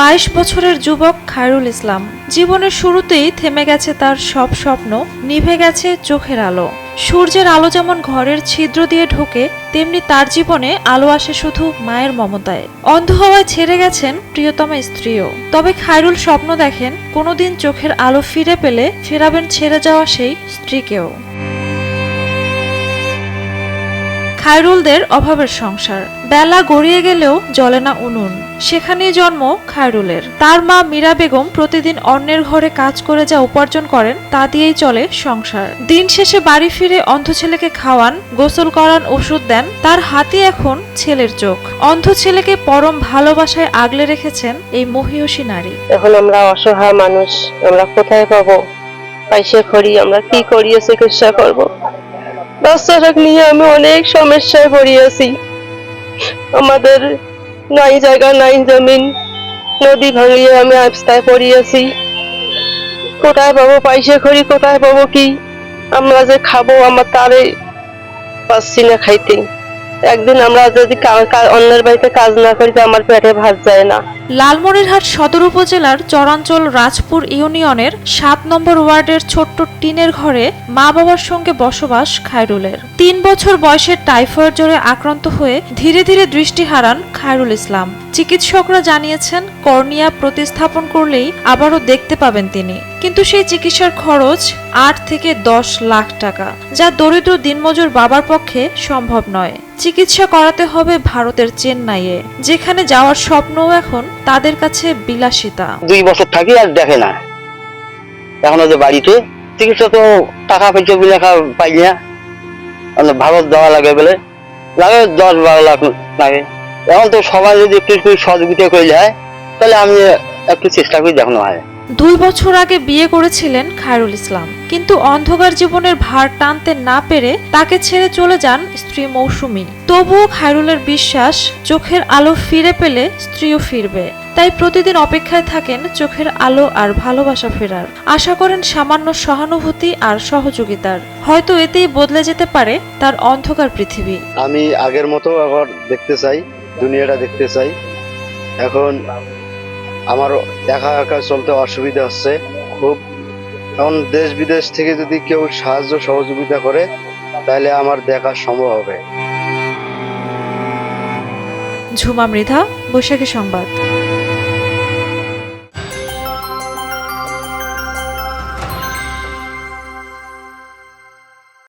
বাইশ বছরের যুবক খায়রুল ইসলাম। জীবনের শুরুতেই থেমে গেছে তার সব স্বপ্ন, নিভে গেছে চোখের আলো। সূর্যের আলো যেমন ঘরের ছিদ্র দিয়ে ঢোকে, তেমনি তার জীবনে আলো আসে শুধু মায়ের মমতায়। অন্ধ হওয়ায় ছেড়ে গেছেন প্রিয়তমা স্ত্রীও। তবে খায়রুল স্বপ্ন দেখেন, কোনোদিন চোখের আলো ফিরে পেলে ফেরাবেন ছেড়ে যাওয়া সেই স্ত্রীকেও। খায়রুলদের অভাবের সংসার। বেলা গড়িয়ে গেলেও জ্বলে না উনুন। সেখানেই জন্ম খায়রুলের। তার মা মীরা বেগম প্রতিদিন অন্যের ঘরে কাজ করে যা উপার্জন করেন, তা দিয়েই চলে সংসার। দিন শেষে বাড়ি ফিরে অন্ধ ছেলেকে খাওয়ান, গোসল করান, ওষুধ দেন, তার হাতে এখন ছেলের চোখ। অন্ধ ছেলেকে পরম ভালোবাসায় আগলে রেখেছেন এই মহিয়সী নারী। এখন আমরা অসহায় মানুষ, আমরা কোথায় পাবো? পয়সা করি আমরা কি করিয়ে চিকিৎসা করব? বাচ্চারা নিয়ে আমি অনেক সমস্যায় পড়িয়েছি। আমাদের নাই জায়গা, নাই জমিন, নদী ভাঙিয়ে আমি আবস্থায় পড়িয়েছি। কোথায় পাবো পয়সা করি কোথায় পাবো কি? আমরা যে খাব, আমার তারে পাচ্ছি না খাইতে। একদিন আমরা যদি অন্যের বাড়িতে কাজ না করি তো আমার পেটে ভাত যায় না। লালমনিরহাট সদর উপজেলার চরাঞ্চল রাজপুর ইউনিয়নের সাত নম্বর ওয়ার্ডের ছোট্ট টিনের ঘরে মা বাবার সঙ্গে বসবাস খায়রুলের। তিন বছর বয়সে টাইফয়েড জ্বরে আক্রান্ত হয়ে ধীরে ধীরে দৃষ্টি হারান খায়রুল ইসলাম। চিকিৎসকরা জানিয়েছেন, কর্নিয়া প্রতিস্থাপন করলেই আবারও দেখতে পাবেন তিনি। কিন্তু সেই চিকিৎসার খরচ আট থেকে দশ লাখ টাকা, যা দরিদ্র দিনমজুর বাবার পক্ষে সম্ভব নয়। চিকিৎসা করাতে হবে ভারতের চেন্নাইয়ে, যেখানে যাওয়ার স্বপ্নও এখন তাদের কাছে বিলাসিতা। দুই বছর থাকি আর দেখে না। এখন ওদের বাড়িতে, চিকিৎসা তো টাকা পয়সা বিনা পাই না। মানে ভারত দেওয়া লাগে বলে, লাগে দশ বারো লাখ লাগে। এখন তো সবাই যদি একটু একটু সহযোগিতা করে যায়, তাহলে আমি একটু চেষ্টা করি দেখানো হয়। দুই বছর আগে বিয়ে করেছিলেন খায়রুল ইসলাম। কিন্তু অন্ধকার জীবনের ভার টানতে না পেরে তাকে ছেড়ে চলে যান স্ত্রী মৌসুমী। তবুও খায়রুলের বিশ্বাস, চোখের আলো ফিরে পেলে স্ত্রীও ফিরবে। তাই প্রতিদিন অপেক্ষায় থাকেন চোখের আলো আর ভালোবাসা ফেরার। আশা করেন সামান্য সহানুভূতি আর সহযোগিতার। হয়তো এতেই বদলে যেতে পারে তার অন্ধকার পৃথিবী। আমি আগের মতো আবার দেখতে চাই, দুনিয়াটা দেখতে চাই। এখন আমার একা একা চলতে অসুবিধা হচ্ছে, খুব। এখন দেশ বিদেশ থেকে যদি কেউ সাহায্য সহযোগিতা করে, তাহলে আমার দেখা সম্ভব হবে। ঝুমা মৃধা, বৈশাখী সংবাদ।